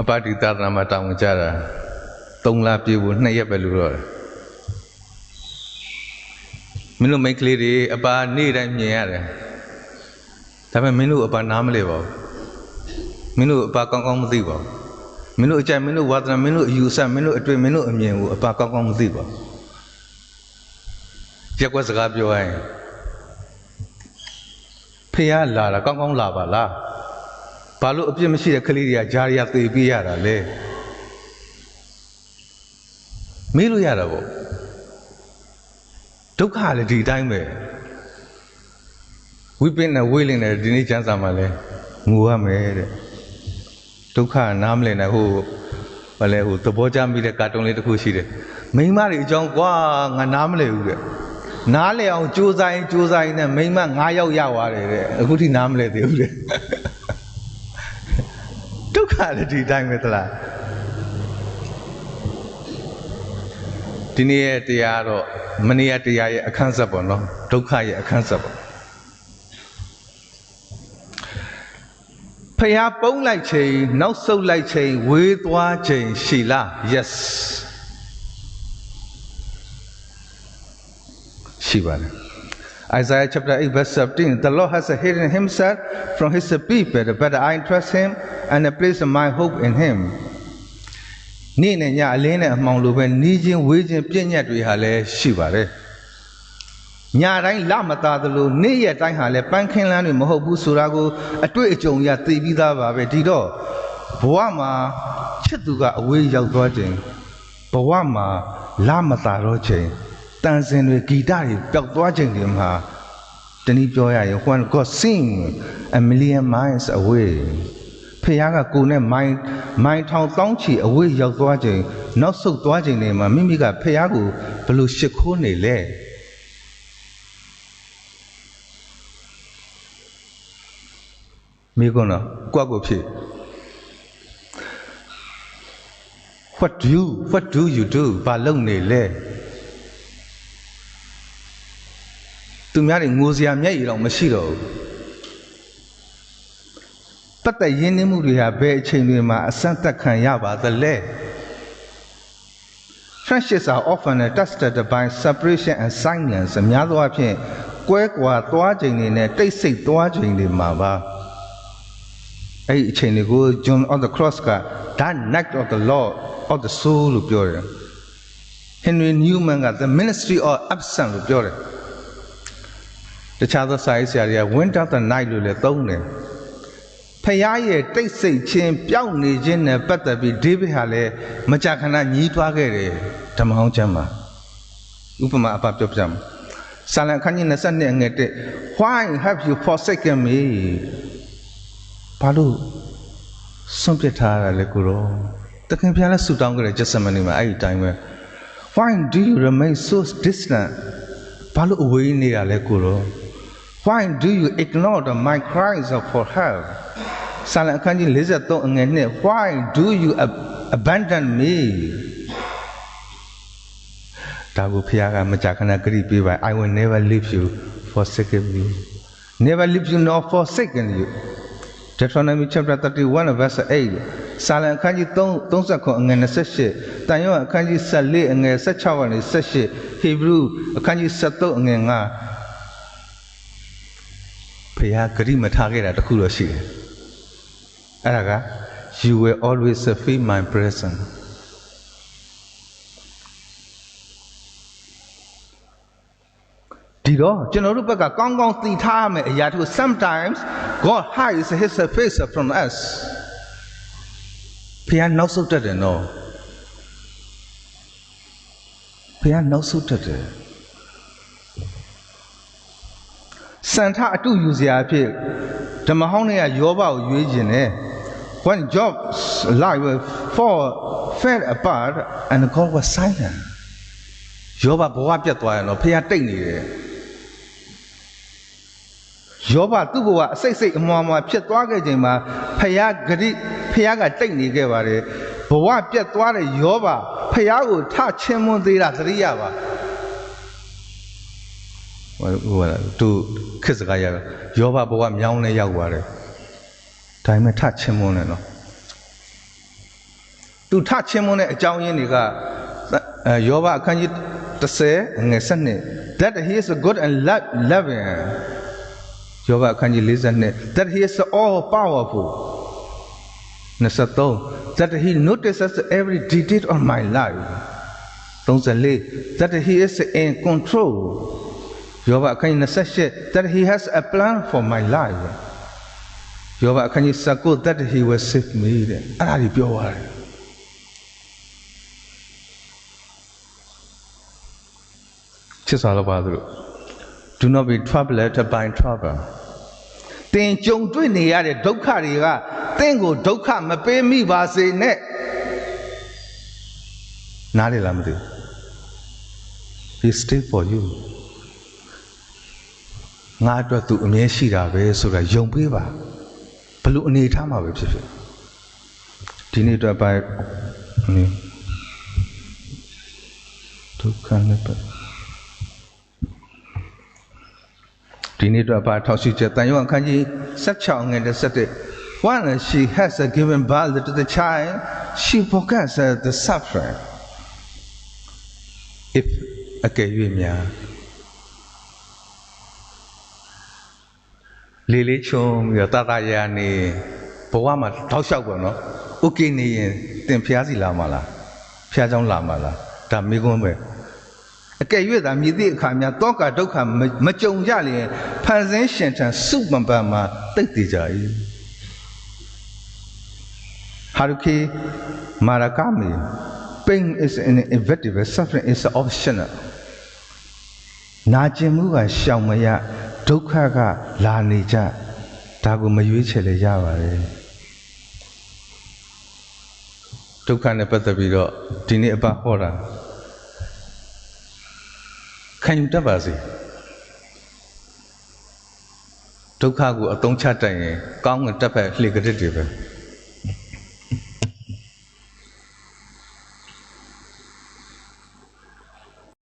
အပါတိသာသနာမှာတောင်းကြတာ3လပြည့်ဖို့2ရက်ပဲလို့တော့တယ်မင်းတို့မိန်းကလေးတွေအပါနေ့တိုင်းမြင်ရတယ်ဒါပေမဲ့မင်းတို့အပါနားမလဲပါဘူးမင်းတို့အပါကောင်းကောင်းမသိပါဘူးမင်းတို့အကြိုက်မင်းတို့ဝါသနာမင်းတို့အယူဆမင်းတို့အတွေ့မင်းတို့အမြင်ကိုအပါကောင်းကောင်းမသိပါဘူးရက်ွက်စကားပြောရရင်ဖေရလာတာကောင်းကောင်းလာပါလား ဘာလို့အပြစ်မရှိတဲ့ကလေးတွေကဂျာရီယာသေပေးရတာလဲမေးလို့ရတာပေါ့ဒုက္ခလည်းဒီအတိုင်းပဲဝိပင်းနဲ့ဝေးလင်းနဲ့ဒီနေ့ကျမ်းစာမှာလဲငိုရမယ်တဲ့ဒုက္ခနားမလည်နိုင်ဟိုဘာလဲဟိုသဘောကျမိတဲ့ကာတွန်းလေးတစ်ခုရှိတယ်မိန်းမတွေအကြောင်းကွာငါနားမလည်ဘူးတဲ့နားလေအောင်ကြိုးစားရင်ကြိုးစားရင်နဲ့မိန်းမ9ယောက်ရသွားတယ်တဲ့အခုထိနားမလည်သေးဘူးတဲ့ဒုက္ခ လည်းဒီအတိုင်းပဲသလားဒီနေ့ရဲ့တရားတော့မနေ့ကတရားရဲ့အခန်းဆက်ပေါ့နော်ဒုက္ခရဲ့အခန်းဆက်ပေါ့ဖះပုံးလိုက်ချိန်နောက်ဆုတ်လိုက်ချိန်ဝေးသွားချိန်ရှိလား yes ရှိပါတယ် Isaiah chapter 8 verse 17 The Lord has hidden himself from his people but I trust him and I place my hope in him နေ့နဲ့ညအလင်းနဲ့အမှောင်လိုပဲနီးချင်းဝေးချင်းပြည့်ညတ်တွေဟာလည်းရှိပါတယ်ညတိုင်းလမသားသလိုနေ့ရက်တိုင်းဟာလည်းပန်းခင်းလန်းတွေမဟုတ်ဘူးဆိုတာကိုအတွေ့အကြုံရသိပြီးသားပါပဲဒီတော့ဘဝမှာချစ်သူကအဝေးရောက်သွားခြင်းဘဝမှာလမသားတော့ခြင်းတန်စင်တွေဂီတတွေပျောက်သွားခြင်းတွေမှာတနည်းပြောရရင် when God sing a million miles away ဖခင်ကကိုယ်နဲ့မိုင်းမိုင်းထောင်တောင်းချီအဝေးရောက်သွားခြင်းနောက်ဆုတ်သွားခြင်းတွေမှာမိမိကဖခင်ကိုဘယ်လိုရှ िख ိုးနေလဲမိကုန်းတော့ကိုယ့်ကိုဖြစ် What do you what do you do ဘာလုပ်နေလဲသူများတွေငိုစရာမျက်ရည်တော့မရှိတော့ဘူးပတ် သက်ရင်းနှီးမှုတွေဟာဘယ်အချိန်တွေမှာအဆန့်တက်ခံရပါသလဲ Friendships are often tested by separation and silence အများသောအားဖြင့်ကွဲကွာသွားချိန်တွေနဲ့တိတ်ဆိတ်သွားချိန်တွေမှာပါအဲ့ဒီအချိန်တွေကို John on the cross က that night of the Lord of the soul လို့ပြောတယ် Henry Newman က the ministry of absence လို့ပြောတယ်တခြားသောစာရေးဆရာတွေက winter the night လို့လည်းသုံးတယ် ဖခင်ရဲ့တိတ်ဆိတ်ခြင်းပျောက်နေခြင်းနဲ့ပတ်သက်ပြီးဒေးဗစ်ဟာလည်းမကြာခဏညီးတွားခဲ့တယ်ဓမ္မဟောင်းကျမ်းမှာဥပမာအပပြောပြမယ်ဆာလံခန်းကြီး22အငယ်1 Why have you forsaken me ဘာလို့ဆွန့်ပစ်ထားရလဲကိုရောတခင်ဖျားလဲဆူတောင်းကြတယ်ဂျက်ဆမနီမှာအဲ့ဒီတိုင်းပဲ Why do you remain so distant ဘာလို့အဝေးနေရလဲကိုရော Why do you ignore the my cries for help ဆာလံအခန်းကြီး53အငယ်နှစ် Why do you abandon me ဒါကိုဖခင်ကမကြာခဏကြိပေးပါ I will never leave you forsake you never leave you nor forsaken you Deuteronomy chapter 31 verse 8စာလံအခန်းကြီး3 39အငယ်28တန်ရောအခန်းကြီး14အငယ်16ကနေ18ဟေဘရုအခန်းကြီး73အငယ်9 ဖခင်ဂရိမထားခဲ့တာတခုတော့ရှိတယ်အဲ့ဒါက you will always feel my presence ဒီတော့ကျွန်တော်တို့ဘက်ကကောင်းကောင်းသိထားရမယ်အရာတခု sometimes God hides his face from us ဖခင်နောက်ဆုတ်တတ်တယ်နော်ဖခင်နောက်ဆုတ်တတ်တယ် စံထအတုယူစရာအဖြစ်ဓမ္မဟောင်းတွေကယောဘကိုရွေးခြင်းတယ် when Job's life fall fell apart and God was silent ယောဘဘဝပြတ်သွားရင်တော့ဖခင်တိတ်နေတယ်ယောဘသူ့ဘဝအစိတ်စိတ်အမွားမွားဖြစ်သွားခဲ့ချိန်မှာဖယားဂရိဖယားကတိတ်နေခဲ့ပါတယ်ဘဝပြတ်သွားတဲ့ယောဘဖယားကိုထချင်းမွန်းသေးတာသတိရပါ ဟိုဟိုသူခစ်စကားရယောဘဘဝမြောင်းလဲရောက်ပါတယ်ဒါပေမဲ့ထချင်းမွန်းတယ်နော်သူထချင်းမွန်းတဲ့အကြောင်းရင်းတွေကအဲယောဘအခန်းကြီး30ငွေ7 that he is good and lo- loving ယောဘအခန်းကြီး42 that he is all powerful 23 that he notices every detail of my life 34 that he is in control ယောဘအခန်းကြီး28 that he has a plan for my life ယောဘအခန်းကြီး19 that he will save me တဲ့အဲ့ဒါကြီးပြောရတယ်ချစ်စွာလို့ပါသူတို့ do not be troubled by trouble တင်ကြုံတွေ့နေရတဲ့ဒုက္ခတွေကတင့်ကိုဒုက္ခမပေးမိပါစေနဲ့နားလေလားမသိဘူး he stay for you ငါအတွက်သူအမြဲရှိတာပဲဆိုတာယုံပေးပါဘလို့အနေထားမှာပဲဖြစ်ဖြစ်ဒီနေ့အတွက်ပဲဟင်းဒုက္ခနဲ့ပတ်ဒီနေ့အတွက်ပါထောက်ရှိချက်တန်ရုံအခန်းကြီး16ငယ်17 When she has given birth to the child she forgets the suffering if အကယ်၍များ လေးလေးချုံပြီးတော့တတရာနေဘဝမှာတောက်လျှောက်ပေါ့နော်။ Okay နေရင်တင်ဖျားစီလာမှာလား။ဖျားเจ้าလာမှာလား။ဒါမိကွန်းပဲ။အကယ်၍သာမြည်သည့်အခါများတောကဒုက္ခမမကြုံကြလျင်ဖန်ဆင်းရှင်ထံစုပန်ပန်မှာတိတ်တည်ကြ၏။ဟာရုခေမာရကာမီ pain is inevitable suffering is optional နာကျင်မှုကရှောင်မရ ဒုက္ခကလာနေကြဒါကိုမရွေးချယ်လေရပါတယ်ဒုက္ခနဲ့ပတ်သက်ပြီးတော့ဒီနေ့အပဟောတာခံယူတတ်ပါစေဒုက္ခကိုအသုံးချတတ်ရင်ကောင်းကင်တက်ဖက်လှေကတစ်တွေပဲ